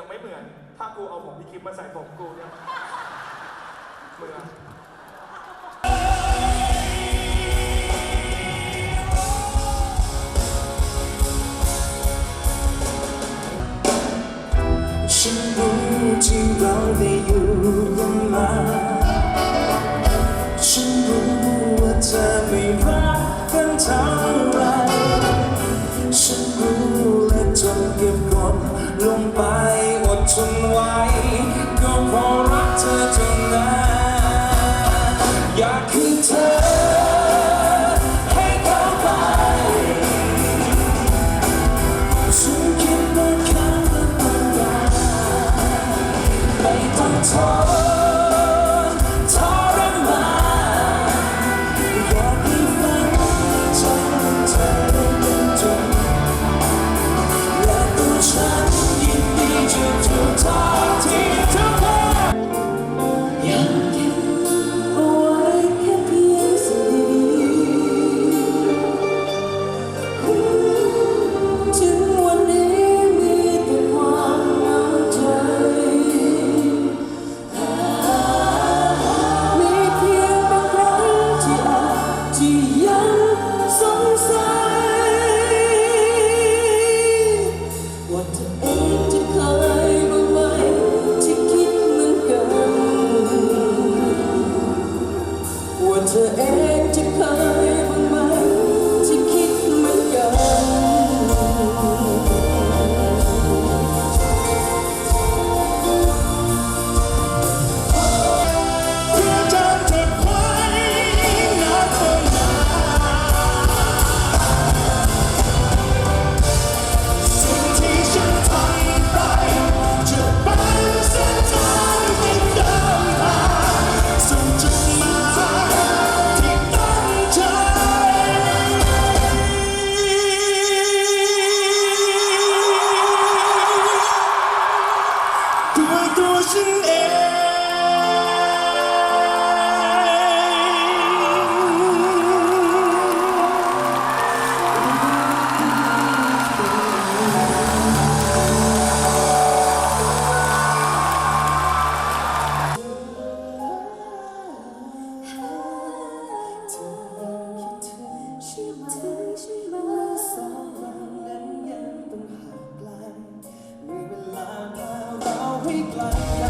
ยังไม่เหมือน ถ้ากูเอาผมงพี่คิมมาใส่ผมกูเนี่ยเหมือนฉันรู้ที่เราได้อยู่ จนไว we blind.